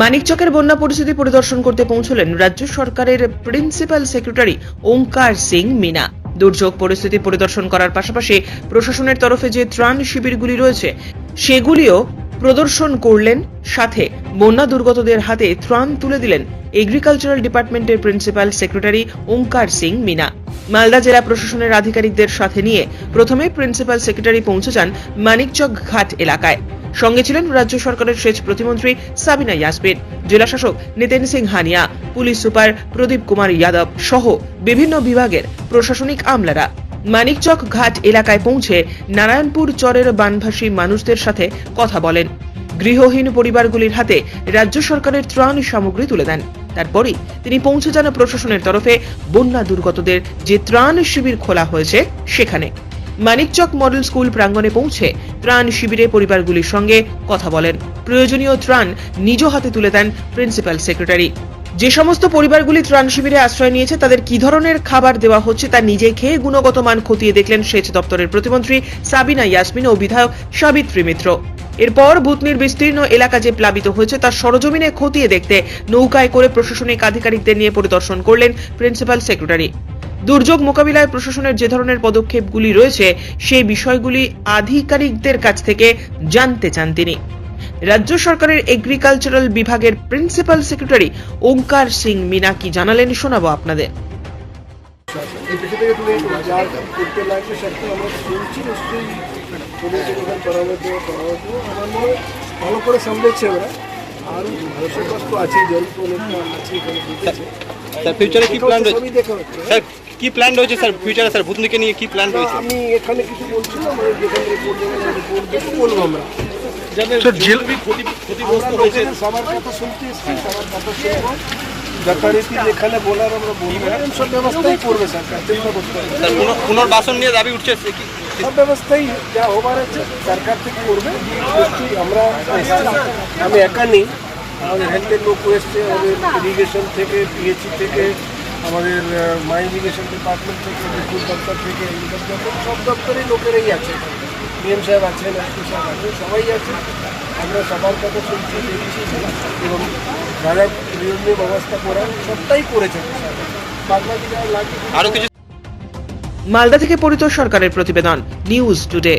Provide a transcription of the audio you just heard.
মানিকচকের বন্যা পরিস্থিতি পরিদর্শন করতে পৌঁছলেন রাজ্য সরকারের প্রিন্সিপাল সেক্রেটারি ওঙ্কার সিং মিনা। দুর্যোগ পরিস্থিতি পরিদর্শন করার পাশাপাশি প্রশাসনের তরফে যে ত্রাণ শিবিরগুলি রয়েছে, সেগুলিও প্রদর্শন করলেন। সাথে বন্যা দুর্গতদের হাতে ত্রাণ তুলে দিলেন এগ্রিকালচারাল ডিপার্টমেন্টের প্রিন্সিপাল সেক্রেটারি ওঙ্কার সিং মিনা। মালদা জেলা প্রশাসনের আধিকারিকদের সাথে নিয়ে প্রথমে প্রিন্সিপাল সেক্রেটারি পৌঁছে যান মানিকচক ঘাট এলাকায়। সঙ্গে ছিলেন রাজ্য সরকারের সেচ প্রতিমন্ত্রী সাবিনা ইয়াসমিন, জেলা শাসক নিতেন সিং হানিয়া, পুলিশ সুপার প্রদীপ কুমার যাদব সহ বিভিন্ন বিভাগের প্রশাসনিক আমলারা। মানিকচক ঘাট এলাকায় পৌঁছে নারায়ণপুর চরের বানভাসী মানুষদের সাথে কথা বলেন। গৃহহীন পরিবারগুলির হাতে রাজ্য সরকারের ত্রাণ সামগ্রী তুলে দেন। তারপরই তিনি পৌঁছে যান প্রশাসনের তরফে। বন্যা দুর্গতদের যে ত্রাণ শিবির খোলা হয়েছে সেখানে। মানিকচক মডেল স্কুল প্রাঙ্গণে পৌঁছে ত্রাণ শিবিরে পরিবারগুলির সঙ্গে কথা বলেন। প্রয়োজনীয় ত্রাণ নিজ হাতে তুলে দেন প্রিন্সিপাল সেক্রেটারি। যে সমস্ত পরিবারগুলি ত্রাণ শিবিরে আশ্রয় নিয়েছে, তাদের কি ধরনের খাবার দেওয়া হচ্ছে তা নিজে খেয়ে গুণগত মান খতিয়ে দেখলেন সেচ দপ্তরের প্রতিমন্ত্রী সাবিনা ইয়াসমিন ও বিধায়ক সাবিত্রী মিত্র। এরপর বুতনির বিস্তীর্ণ এলাকা যে প্লাবিত হয়েছে, তার সরজমিনে খতিয়ে দেখতে নৌকায় করে প্রশাসনিক আধিকারিকদের নিয়ে পরিদর্শন করলেন প্রিন্সিপাল সেক্রেটারি। দুর্যোগ মোকাবিলায় প্রশাসনের যে ধরনের পদক্ষেপগুলি রয়েছে সেই বিষয়গুলি আধিকারিকদের কাছ থেকে জানতে চান তিনি। রাজ্য সরকারের এগ্রিকালচারাল বিভাগের প্রিন্সিপাল সেক্রেটারি ওঙ্কার সিং মিনা কি জানালেন শোনাবো আপনাদের। ভালো করে সামলেছে ওরা আর মানুষের কষ্ট আছে জল তো অনেকটা আছে এখানে ফিউচারে কি প্ল্যান রয়েছে? স্যার কি প্ল্যান রয়েছে স্যার ফিউচারে স্যার ভূতনিকে নিয়ে কি প্ল্যান রয়েছে? আমি এখানে কিছু বলছি না আমাদের যেখানে রিপোর্ট দেবেন রিপোর্ট দেখে বলব আমরা? সবার কথা শুনতে এসেছি সবার কথা শুনব। যথারীতি যেখানে বলার আমরা বলব। সব ব্যবস্থাই করবে সরকার চিন্তা করতে পুনর্বাসন নিয়ে দাবি উঠছে সে কি সব ব্যবস্থাই যা হবার আছে সরকার থেকে করবে। নিশ্চয়ই আমরা আমি একা নেই আমাদের হেলথের লোক এসছে আমাদের ইরিগেশন থেকে পিএইচি থেকে আমাদের মাই ইরিগেশন ডিপার্টমেন্ট থেকে বিদ্যুৎ দপ্তর থেকে ইনকাম দপ্তর সব দপ্তরের লোকেরাই আছে। ডিএম সাহেব আছেন এসপি সাহেব আছেন সবাই আছে। আমরা সবার কথা শুনছি দেখছি এবং যারা বিভিন্ন ব্যবস্থা করার সবটাই করেছেন বাদবাকি যা লাগে আরও কিছু মালদা থেকে পরিত সরকারের প্রতিবেদন নিউজ টুডে